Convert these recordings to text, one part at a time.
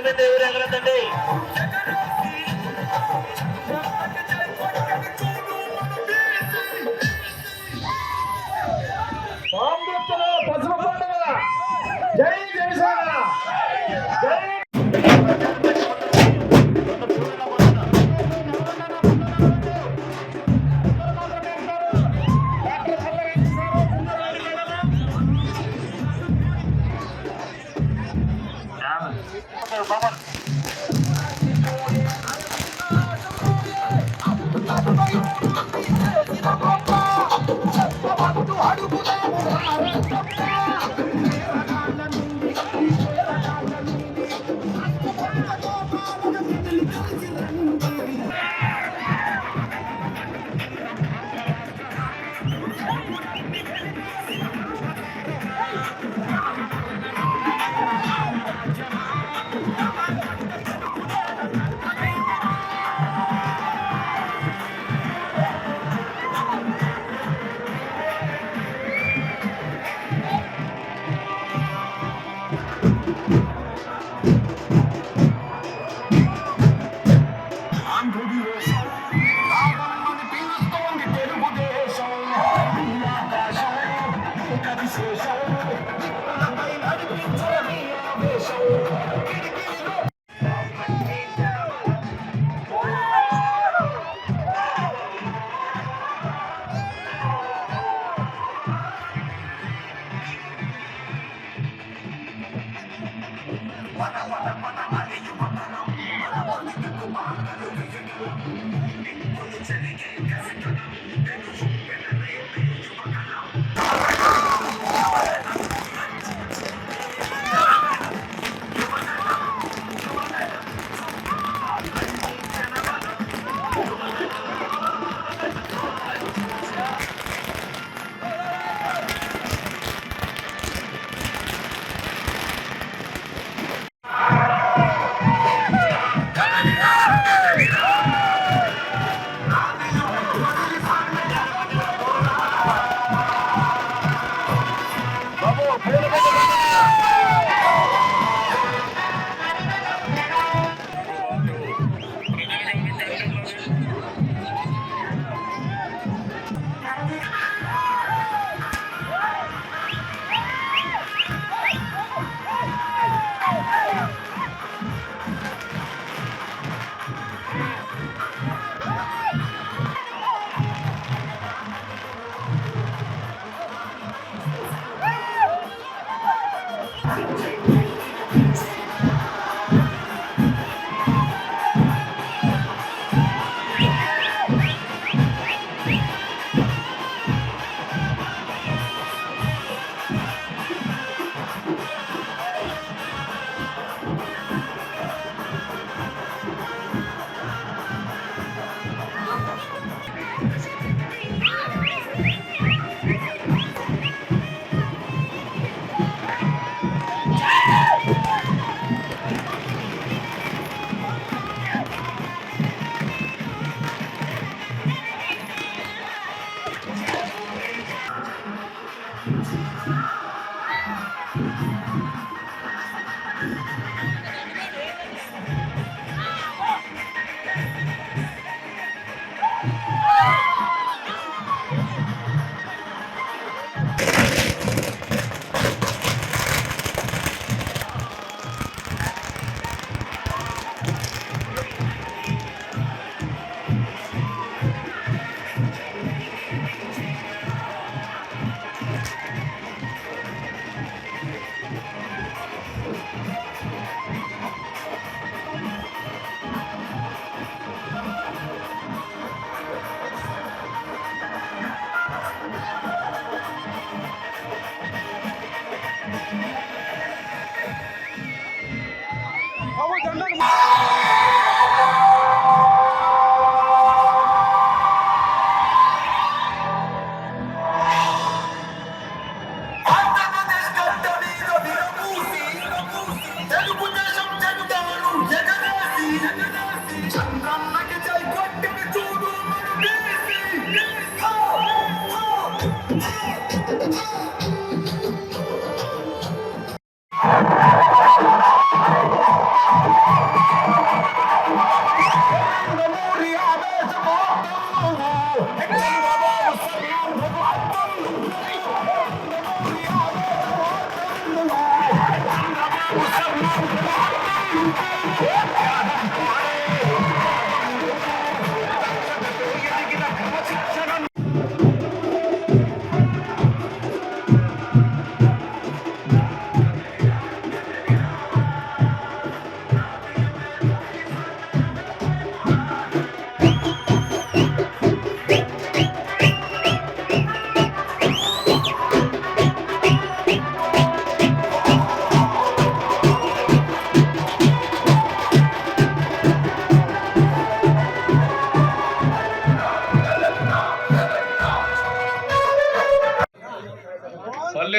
ఎనిమిది ఎవరు ఎగరదండి Mana, mana, mana, mana, you, mana, mana, mana, mana, mana, mana, mana, mana,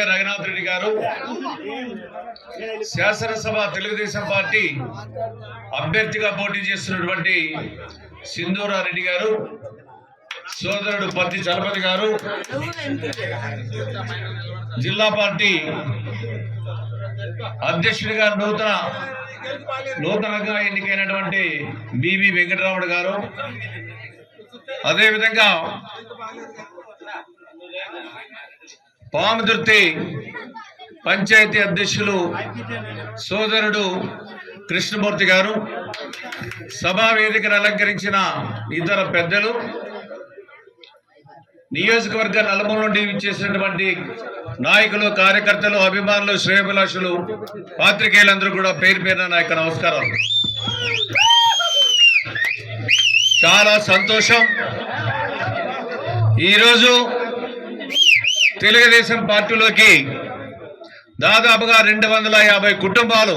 Palle Raghunath Reddy గారు శాసనసభ Telugu Desam party అభ్యర్థిగా పోటీ చేస్తున్నటువంటి సింధూరారెడ్డి గారు సోదరుడు పత్తి చలపతి గారు జిల్లా పార్టీ అధ్యక్షుడిగా నూతన నూతనంగా ఎన్నికైనటువంటి బిబి వెంకటరాముడు గారు. అదేవిధంగా పాముదుర్తి పంచాయతీ అధ్యక్షులు సోదరుడు కృష్ణమూర్తి గారు సభా వేదికను అలంకరించిన ఇతర పెద్దలు నియోజకవర్గ నలుమూల నుండి ఇచ్చేసినటువంటి నాయకులు కార్యకర్తలు అభిమానులు శ్రేయభిలాషులు పాత్రికేయులందరూ కూడా పేరు పేరున నా యొక్క చాలా సంతోషం. ఈరోజు తెలుగుదేశం పార్టీలోకి దాదాపుగా రెండు వందల యాభై కుటుంబాలు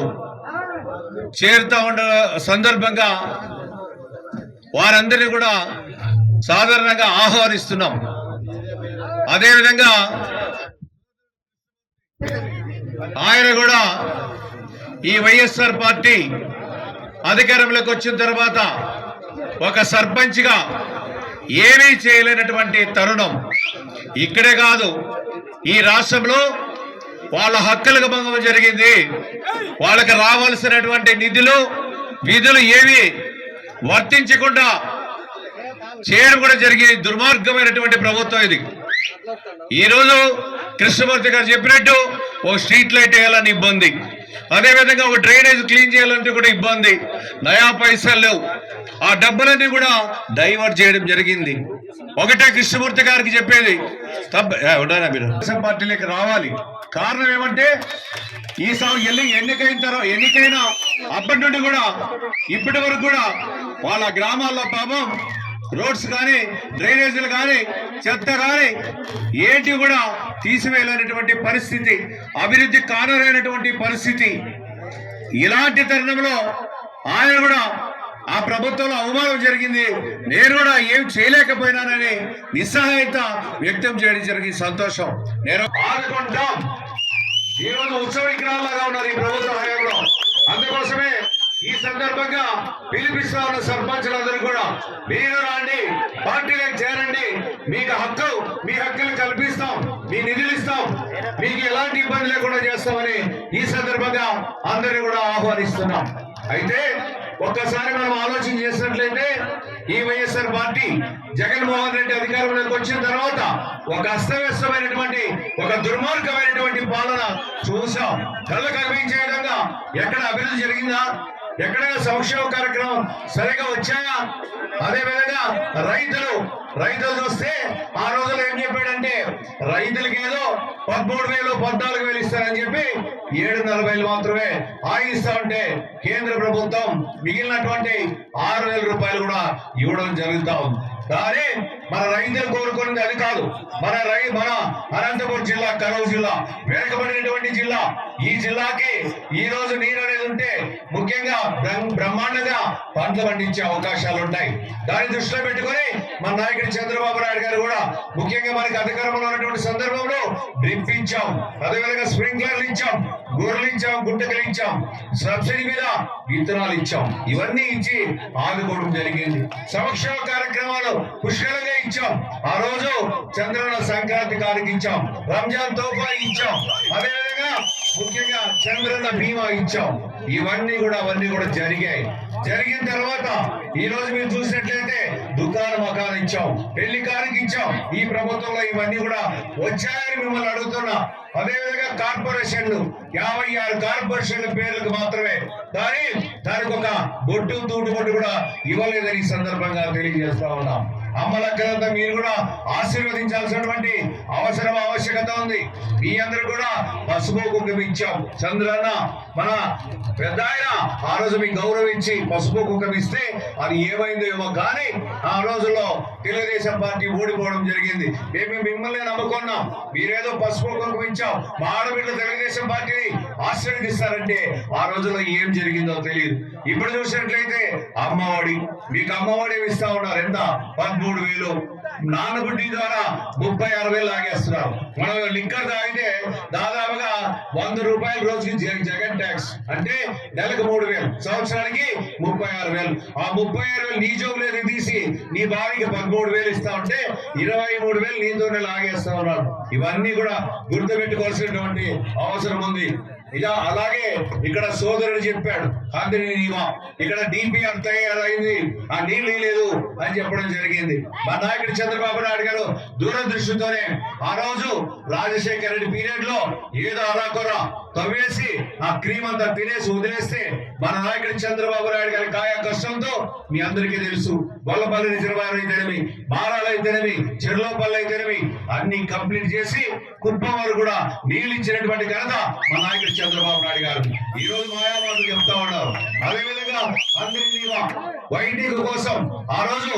చేరుతా ఉండ సందర్భంగా వారందరినీ కూడా సాధారణంగా ఆహ్వానిస్తున్నాం. అదేవిధంగా ఆయన కూడా ఈ వైఎస్ఆర్ పార్టీ అధికారంలోకి వచ్చిన తర్వాత ఒక సర్పంచ్గా ఏమీ చేయలేనటువంటి తరుణం. ఇక్కడే కాదు ఈ రాష్ట్రంలో వాళ్ళ హక్కులకు భంగం జరిగింది. వాళ్ళకి రావాల్సినటువంటి నిధులు విధులు ఏవి వర్తించకుండా చేయడం కూడా జరిగే దుర్మార్గమైనటువంటి ప్రభుత్వం ఇది. ఈ రోజు కృష్ణమూర్తి గారు చెప్పినట్టు ఓ స్ట్రీట్ లైట్ వేయాలని ఇబ్బంది. అదేవిధంగా ఒక డ్రైనేజ్ క్లీన్ చేయాలంటే కూడా ఇబ్బంది. నయా పైసలు లేవు. ఆ డబ్బులన్నీ కూడా డైవర్ట్ చేయడం జరిగింది. ఒకటే కృష్ణమూర్తి గారికి చెప్పేది తప్ప ఉండరా మీరు. పార్టీలోకి రావాలి. కారణం ఏమంటే ఈసారి వెళ్ళి ఎన్నికైన తర్వాత ఎన్నికైన అప్పటి నుండి కూడా ఇప్పటి వరకు కూడా వాళ్ళ గ్రామాల్లో పాపం రోడ్స్ కానీ డ్రైనేజీలు కానీ చెత్త కానీ ఏంటి కూడా తీసివేయలేనటువంటి పరిస్థితి అభివృద్ధి కానరైనటువంటి పరిస్థితి. ఇలాంటి తరుణంలో ఆయన కూడా ఆ ప్రభుత్వంలో అవమానం జరిగింది. నేను కూడా ఏం చేయలేకపోయినానని నిస్సహాయత వ్యక్తం చేయడం జరిగింది. సంతోషం. నేను ఆదుకుంటాం. ఈ ఉత్సవ విగ్రహాలుగా ఉన్నారు ఈ ప్రభుత్వ హయాంలో. అందుకోసమే ఈ సందర్భంగా పిలిపిస్తా ఉన్న సర్పంచులందరూ కూడా మీరు రాండి పార్టీలకు చేరండి. మీకు హక్కు మీ హక్కులు కల్పిస్తాం మీ నిధులు ఇస్తాం. మీకు ఎలాంటి ఇబ్బంది లేకుండా చేస్తామని ఈ సందర్భంగా అందరినీ కూడా ఆహ్వానిస్తున్నాం. అయితే ఒక్కసారి మనం ఆలోచన చేసినట్లయితే ఈ వైఎస్ఆర్ పార్టీ జగన్మోహన్ రెడ్డి అధికారంలోకి వచ్చిన తర్వాత ఒక అస్తవ్యస్తమైనటువంటి ఒక దుర్మార్గమైనటువంటి పాలన చూసాం. కళ్ళకు కనిపించే విధంగా ఎక్కడ అభివృద్ధి జరిగిందా? ఎక్కడైనా సంక్షేమ కార్యక్రమం సరిగా వచ్చాయా? అదే విధంగా రైతులు రైతులు చూస్తే ఆ రోజుల్లో ఏం చెప్పాడంటే రైతులకి ఏదో పదమూడు వేలు పద్నాలుగు వేలు ఇస్తారని చెప్పి ఏడు వేలు మాత్రమే ఆగిస్తా ఉంటే కేంద్ర ప్రభుత్వం మిగిలినటువంటి ఆరు వేల రూపాయలు కూడా ఇవ్వడం జరుగుతా ఉంది. కానీ మన రైతులు కోరుకున్నది అది కాదు. మన రై మన అనంతపురం జిల్లా కరూరు జిల్లా వెనుకబడినటువంటి జిల్లా. ఈ జిల్లాకి ఈ రోజు నీరు అనేది ఉంటే ముఖ్యంగా బ్రహ్మాండంగా పంటలు పండించే అవకాశాలు ఉంటాయి. దాన్ని దృష్టిలో పెట్టుకొని మన నాయకుడు చంద్రబాబు నాయుడు గారు కూడా ముఖ్యంగా మనకి అధికారంలో ఉన్నటువంటి సందర్భంలో డ్రిప్ ఇచ్చాం. అదేవిధంగా స్ప్రింక్లర్లు ఇచ్చాం. గొర్రెలు ఇచ్చాం. ఇచ్చాం. సబ్సిడీ మీద విత్తనాలు ఇచ్చాం. ఇవన్నీ ఇచ్చి ఆదుకోవడం జరిగింది. సంక్షేమ కార్యక్రమాలు పుష్కలంగా ఇచ్చాం ఇచ్చాం ఆ రోజు చంద్రన సంక్రాంతి కానుక ఇచ్చాం. రంజాన్ తోఫా ఇచ్చాం. అదేవిధంగా ముఖ్యంగా చంద్రన్న బీమా ఇచ్చాం. ఇవన్నీ కూడా అవన్నీ కూడా జరిగాయి. జరిగిన తర్వాత ఈ రోజు మీరు చూసినట్లయితే దుకాణ మకాన్ ఇచ్చాం. పెళ్ళి కానికి ఇచ్చాం. ఈ ప్రభుత్వంలో ఇవన్నీ కూడా వచ్చాయని మిమ్మల్ని అడుగుతున్నా. అదేవిధంగా కార్పొరేషన్లు యాభై ఆరు కార్పొరేషన్ల పేర్లకు మాత్రమే. కానీ దానికి ఒక బొట్టు తూటు బొట్టు కూడా ఇవ్వలేదని ఈ సందర్భంగా తెలియజేస్తా ఉన్నాం. అమ్మలక్కలంతా మీరు కూడా ఆశీర్వదించాల్సినటువంటి అవసరం ఆవశ్యకత ఉంది. మీ అందరు కూడా పసుపు కుంకుమ ఇచ్చాం. చంద్రన్న మన పెద్ద ఆయన ఆ రోజు మీకు గౌరవించి పసుపు కుంకుమ ఇస్తే అది ఏమైందో ఏమో కానీ ఆ రోజుల్లో తెలుగుదేశం పార్టీ ఓడిపోవడం జరిగింది. మేము మిమ్మల్ని నమ్ముకున్నాం. మీరేదో పసుపు కుంకుమ ఇచ్చాం. మా ఆడబిడ్డ తెలుగుదేశం పార్టీని ఆశీర్వదిస్తారంటే ఆ రోజుల్లో ఏం జరిగిందో తెలియదు. ఇప్పుడు చూసినట్లయితే అమ్మఒడి మీకు అమ్మఒడి ఇస్తా ఉన్నారు? ఎంత? పదమూడు మూడు వేలు. నాన్నబుడ్డి ద్వారా ముప్పై ఆరు వేలు లాగేస్తున్నారు. మనం లింకర్ తాగితే దాదాపుగా వంద రూపాయల రోజుకి జగన్ ట్యాక్స్. అంటే నెలకు మూడు వేలు. సంవత్సరానికి ముప్పై ఆరు వేలు. ఆ ముప్పై ఆరు వేలు నీ జోబులేదు తీసి నీ భార్యకి పదమూడు వేలు ఇస్తా ఉంటే ఇరవై మూడు వేలు నీతోనే లాగేస్తా ఉన్నారు ఇవన్నీ కూడా గుర్తుపెట్టుకోవాల్సినటువంటి అవసరం ఉంది. ఇక అలాగే ఇక్కడ సోదరుడు చెప్పాడు అందరి నియమం ఇక్కడ డీపీ అంత అయింది ఆ నీళ్ళు లేదు అని చెప్పడం జరిగింది. మా నాయకుడు చంద్రబాబు నాయుడు గారు దూరదృష్టితోనే ఆ రోజు రాజశేఖర రెడ్డి పీరియడ్లో ఏదో అరాకొర తవ్వేసి ఆ క్రీమ్ అంతా తినేసి వదిలేస్తే మన నాయకుడు చంద్రబాబు నాయుడు గారి కాయ కష్టంతో మీ అందరికీ తెలుసు. గొల్లపల్లి రిజర్వాయర్ అయితేనేమి మారాలు అయితేనేమి చెర్లోపల్లి అయితేనేమి అన్ని కంప్లీట్ చేసి కుప్పం వారు కూడా నీళ్ళు ఇచ్చినటువంటి ఘనత మన నాయకుడు చంద్రబాబు నాయుడు గారు ఈ రోజు మాయామాటలు చెప్తా ఉన్నారు. అదేవిధంగా అందరి వైద్య కోసం ఆ రోజు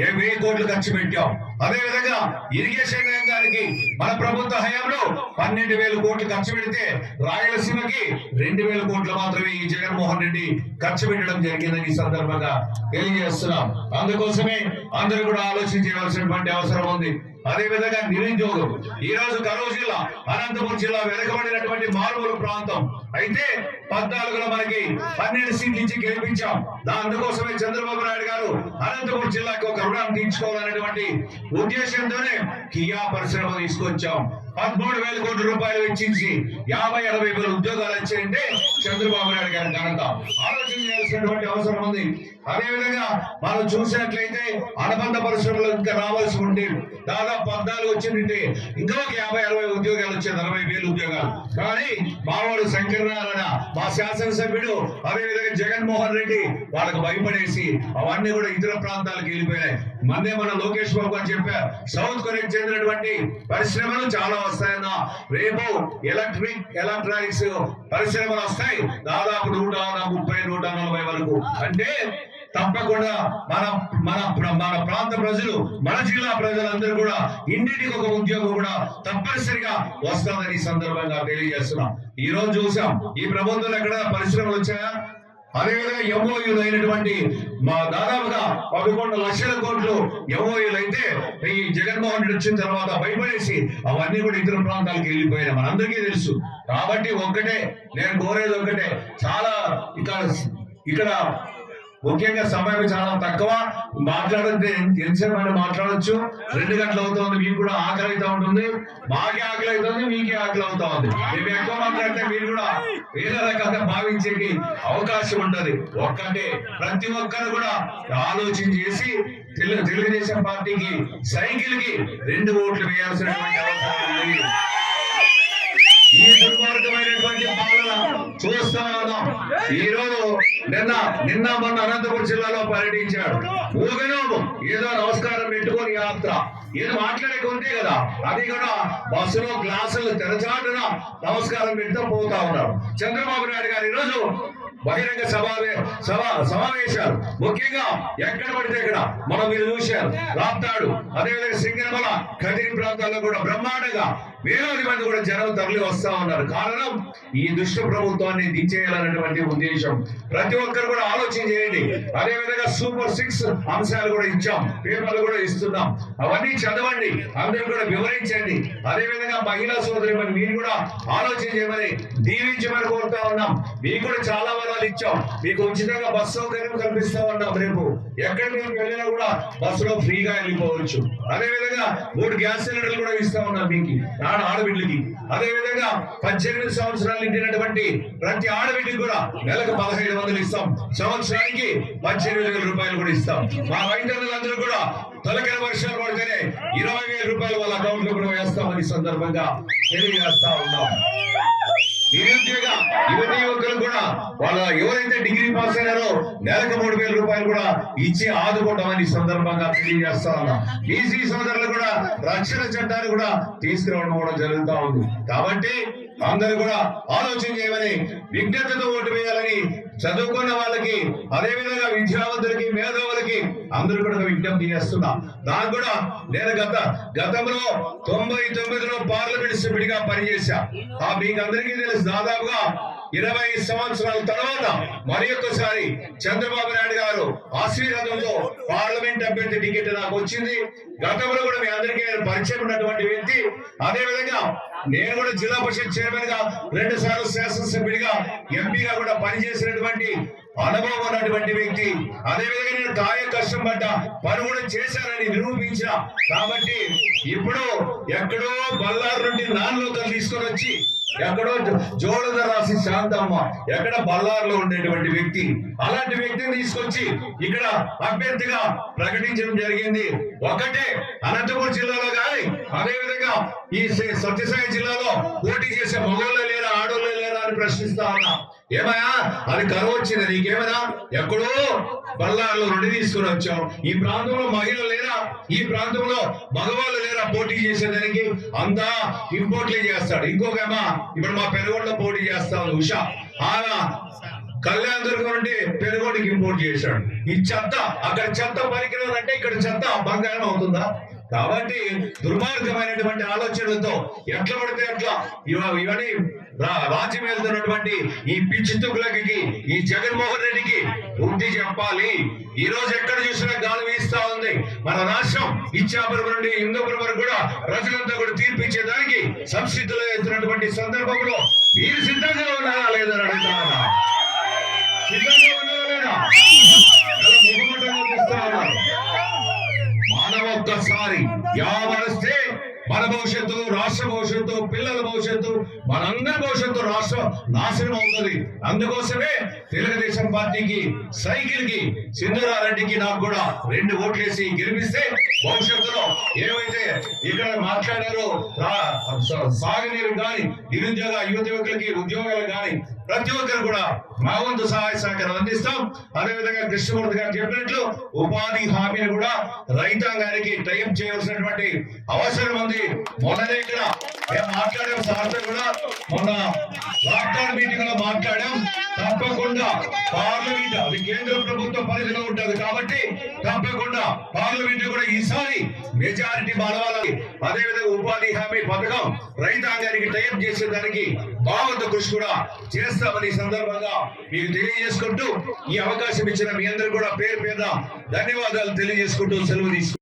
వెయ్యి కోట్లు ఖర్చు పెట్టాం. అదే విధంగా ఇరిగేషన్ రంగానికి మన ప్రభుత్వ హయాంలో పన్నెండు వేల కోట్లు ఖర్చు పెడితే రాయలసీమకి రెండు వేల కోట్లు మాత్రమే ఈ జగన్మోహన్ రెడ్డి ఖర్చు పెట్టడం జరిగిందని ఈ సందర్భంగా తెలియజేస్తున్నాం. అందుకోసమే అందరూ కూడా ఆలోచించవలసినటువంటి అవసరం ఉంది. అదే విధంగా నిరుద్యోగం ఈ రోజు కరూరు జిల్లా అనంతపురం జిల్లా వెనకబడినటువంటి మారుమూల ప్రాంతం. అయితే పద్నాలుగులో మనకి పన్నెండు సీట్లు ఇచ్చి గెలిపించాం. దా అందుకోసమే చంద్రబాబు నాయుడు గారు అనంతపురం జిల్లాకి ఒక రుణం తీర్చుకోవాలనేటువంటి ఉద్దేశంతోనే కియా పరిశ్రమ తీసుకొచ్చాం. పదమూడు వేల కోట్ల రూపాయలు వెచ్చించి యాభై అరవై వేల ఉద్యోగాలు వచ్చాయంటే చంద్రబాబు నాయుడు గారి ఘనత. ఆలోచన చేయాల్సినటువంటి అవసరం ఉంది. అదేవిధంగా మనం చూసినట్లయితే అనుబంధ పరిశ్రమలు ఇంకా రావాల్సి ఉంటే దాదాపు పద్నాలుగు వచ్చిందంటే ఇంకా ఒక యాభై అరవై ఉద్యోగాలు వచ్చాయి అరవై వేలు ఉద్యోగాలు. కానీ మావాడు శంకరనారాయణ మా శాసనసభ్యుడు అదే విధంగా జగన్మోహన్ రెడ్డి వాళ్ళకు భయపడేసి అవన్నీ కూడా ఇతర ప్రాంతాలకు వెళ్ళిపోయాయి మందే మన లోకేష్ బాబు గారు చెప్పారు సౌత్ కొరియాకి చెందినటువంటి పరిశ్రమలు చాలా వస్తాయన్న. రేపు ఎలక్ట్రిక్ ఎలక్ట్రానిక్స్ పరిశ్రమలు వస్తాయి. దాదాపు నూట ముప్పై నూట నలభై వరకు. అంటే తప్పకుండా మన మన మన ప్రాంత ప్రజలు మన జిల్లా ప్రజలందరూ కూడా ఇంటికి ఒక ఉద్యోగం కూడా తప్పనిసరిగా వస్తుందని సందర్భంగా తెలియజేస్తున్నాం. ఈ రోజు చూసాం. ఈ ప్రభుత్వం ఎక్కడ? పరిశ్రమలు వచ్చాయా? అదేవిధంగా ఎంఓయూలు అయినటువంటి మా దాదాపుగా పదకొండు లక్షల కోట్లు ఎంఓయూలు అయితే ఈ జగన్మోహన్ రెడ్డి వచ్చిన తర్వాత భయపడేసి అవన్నీ కూడా ఇతర ప్రాంతాలకు వెళ్ళిపోయినాయి. మనందరికీ తెలుసు. కాబట్టి ఒక్కటే నేను కోరేది ఒక్కటే. చాలా ఇక్కడ ఇక్కడ ముఖ్యంగా సమయం చాలా తక్కువ. మాట్లాడితే ఎంతసేపు అయినా మాట్లాడొచ్చు. రెండు గంటలు అవుతుంది మీకు కూడా ఆకలి అవుతా ఉంటుంది. మాకే ఆకలి అవుతుంది మీకే ఆకలి అవుతా ఉంది. మేము ఎక్కువ మాట్లాడితే మీరు కూడా వేరే రకంగా భావించేకి అవకాశం ఉంటది ఒక్కటే ప్రతి ఒక్కరు కూడా ఆలోచన చేసి తెలుగు తెలుగుదేశం పార్టీకి సైకిల్కి రెండు ఓట్లు వేయాల్సినటువంటి అవసరం ఉంది. ఈ దుర్మార్గమైనటువంటి పాలన చూస్తా ఉన్నాం. ఈ రోజు నిన్న నిన్న మొన్న అనంతపురం జిల్లాలో పర్యటించాడు. ఊగనోము. ఏదో నమస్కారం పెట్టుకొని యాత్ర. ఏదో మాట్లాడక ఉంటే కదా అది కూడా బస్సులో గ్లాసులు తెరచాటున నమస్కారం పెడుతూ పోతా ఉన్నారు. చంద్రబాబు నాయుడు గారు ఈరోజు బహిరంగ సమావే సభ సమావేశాలు. ముఖ్యంగా ఎక్కడ పడితే ఇక్కడ మనం మీరు చూశారు. రాప్తాడు. అదేవిధంగా సింగనమల కదిరి ప్రాంతాల్లో కూడా బ్రహ్మాండంగా వేలాది మంది కూడా జనం తరలి వస్తా ఉన్నారు. కారణం ఈ దుష్ట ప్రభుత్వాన్ని దించేయాలన్నటువంటి ఉద్దేశం. ప్రతి ఒక్కరు కూడా ఆలోచన చేయండి. అదే విధంగా సూపర్ సిక్స్ అంశాలు కూడా ఇచ్చాం. పేపర్లు కూడా ఇస్తున్నాం. అవన్నీ చదవండి. అందరూ కూడా వివరించండి. అదే విధంగా మహిళా సోదరి మరి మీరు కూడా ఆలోచన చేయమని దీవించమని కోరుతా ఉన్నాం. మీకు కూడా చాలా వరాలు ఇచ్చాం. మీకు ఉచితంగా బస్ సౌకర్యం కల్పిస్తా ఉన్నాం రేపు. ఎక్కడి నుంచి వెళ్ళినా కూడా బస్సులో ఫ్రీగా వెళ్ళిపోవచ్చు. అదే విధంగా మూడు గ్యాస్ సిలిండర్లు కూడా ఇస్తా ఉన్నాం మీకు. ఆడ ఆడబిడ్డలకి. అదే విధంగా పద్దెనిమిది సంవత్సరాలు నిండినటువంటి ప్రతి ఆడబిడ్డకి కూడా నెలకు పదహైదు వందలు ఇస్తాం. సంవత్సరానికి పద్దెనిమిది వేల రూపాయలు కూడా ఇస్తాం. మా రైతులందరూ కూడా తొలకరి వర్షాలు పడితేనే ఇరవై వేల రూపాయలు వాళ్ళ అకౌంట్లో కూడా వేస్తామని సందర్భంగా తెలియజేస్తా ఉన్నాం. నిరుద్యోగ యువతి యువకులు కూడా వాళ్ళ ఎవరైతే డిగ్రీ పాస్ అయినారో నెలకు మూడు వేల రూపాయలు కూడా ఇచ్చి ఆదుకోవడం సందర్భంగా తెలియజేస్తా ఉన్నా. బీసీ సోదరులు కూడా రక్షణ చట్టాన్ని కూడా తీసుకురావడం కూడా జరుగుతా ఉంది. కాబట్టి అందరూ కూడా ఆలోచన చేయమని విజ్ఞతతో ఓటు వేయాలని చదువుకున్న వాళ్ళకి అదే విధంగా విద్యావంతులకి మేధావులకి అందరూ కూడా విజ్ఞప్తి చేస్తున్నా. నాకు కూడా నేను గత గతంలో తొంభై తొమ్మిదిలో పార్లమెంట్ సభ్యుడిగా పనిచేశా. ఆ మీకు అందరికీ తెలుసు దాదాపుగా ఇరవై సంవత్సరాల తర్వాత మరి ఒక్కసారి చంద్రబాబు నాయుడు గారు ఆశీర్వాదంలో పార్లమెంట్ అభ్యర్థి టికెట్ నాకు వచ్చింది. గతంలో కూడా మీ అందరికీ పరిచయం ఉన్నటువంటి వ్యక్తి. అదే విధంగా నేను కూడా జిల్లా పరిషత్ చైర్మన్గా రెండు సార్లు శాసనసభ్యుడిగా ఎంపీగా కూడా పనిచేసినటువంటి అనుభవం ఉన్నటువంటి వ్యక్తి. అదే విధంగా నేను కాయ కష్టం పడ్డ పని కూడా చేశానని నిరూపించిన. కాబట్టి ఇప్పుడు ఎక్కడో బల్లారు నుండి నాన్ లోకల్ తీసుకొని వచ్చి ఎక్కడో జోడద రాసి శాంతమ్మ ఎక్కడ బల్లారులో ఉండేటువంటి వ్యక్తి. అలాంటి వ్యక్తిని తీసుకొచ్చి ఇక్కడ అభ్యర్థిగా ప్రకటించడం జరిగింది. ఒకటే అనంతపురం జిల్లాలో కానీ అదే విధంగా ఈ సత్యసాయి జిల్లాలో పోటీ చేసే మగోళ్ళు లేరా ఆడోళ్ళు లేరా అని ప్రశ్నిస్తా ఉన్నా. ఏమయ్యా? అది కరువు వచ్చింది నీకేమైనా ఎక్కడో బల్లారులో రెండు తీసుకుని వచ్చాం ఈ ప్రాంతంలో మహిళలు లేరా? ఈ ప్రాంతంలో మగవాళ్ళు లేరా పోటీ చేసేదానికి? అంతా ఇంపోర్ట్లే చేస్తాడు. ఇంకొక ఏమా ఇప్పుడు మా పెనుగొండలో పోటీ చేస్తాను ఉషా. ఆమె కళ్యాణ్ దుర్గం నుండి పెనుగోడికి ఇంపోర్ట్ చేశాడు. ఈ చెత్త అక్కడ చెత్త పరికరం అంటే ఇక్కడ చెత్త బంగారం అవుతుందా? కాబట్టి దుర్మార్గమైనటువంటి ఆలోచనలతో ఎట్లా పడితే అట్లా ఇవన్నీ రా- రాజ్యం వెళ్తున్నటువంటి ఈ పిచ్చి తుగ్లకి ఈ జగన్మోహన్ రెడ్డికి బుద్ధి చెప్పాలి. ఈ రోజు ఎక్కడ చూసినా గాలి వీస్తా ఉంది. మన రాష్ట్రం ఇచ్చాపురం నుండి హిందూపురం వరకు కూడా ప్రజలంతా కూడా తీర్పిచ్చేదానికి సంసిద్ధులు అవుతున్నటువంటి సందర్భంలో మీరు సిద్ధంగా ఉన్నారా లేదని అడుగుతారా సిద్ధంగా ఉన్నారా లేదా? మారి యావరిస్తే మన భవిష్యత్తు రాష్ట్ర భవిష్యత్తు పిల్లల భవిష్యత్తు మనందరి భవిష్యత్తు రాష్ట్ర నాశనం అవుతుంది. అందుకోసమే తెలుగుదేశం పార్టీకి సైకిల్కి సింధురారెడ్డికి నాకు కూడా రెండు ఓట్లేసి గెలిపిస్తే భవిష్యత్తులో ఏమైతే ఇక్కడ మాట్లాడారో సాగునీరు కానీ నిరుద్యోగ యువత యువకులకి ఉద్యోగాలు కానీ ప్రతి ఒక్కరు కూడా మా వంతు సహాయ సహకారం అందిస్తాం. అదే విధంగా కృష్ణమూర్తి గారు చెప్పినట్లు ఉపాధి హామీని కూడా రైతాంగానికి టైం చేయవలసినటువంటి అవసరం ఉంది. మొన్ననే ఇక్కడ మేము మాట్లాడాం సార్తో కూడా మొన్న లాక్డౌన్ మీటింగ్లో మాట్లాడాం. తప్పకుండా పార్లమెంట్ అది కేంద్ర ప్రభుత్వ పరిధిలో ఉంటది కాబట్టి తప్పకుండా పార్లమెంట్ కూడా ఈసారి మెజారిటీ బలవాలని అదే విధంగా ఉపాధి హామీ పథకం రైతాంగానికి టైం చేసేదానికి బాగుంది కృషి కూడా చేస్తామని సందర్భంగా మీకు తెలియజేసుకుంటూ ఈ అవకాశం ఇచ్చిన మీ అందరూ కూడా పేరు పేద ధన్యవాదాలు తెలియజేసుకుంటూ సెలవు తీసుకుంటారు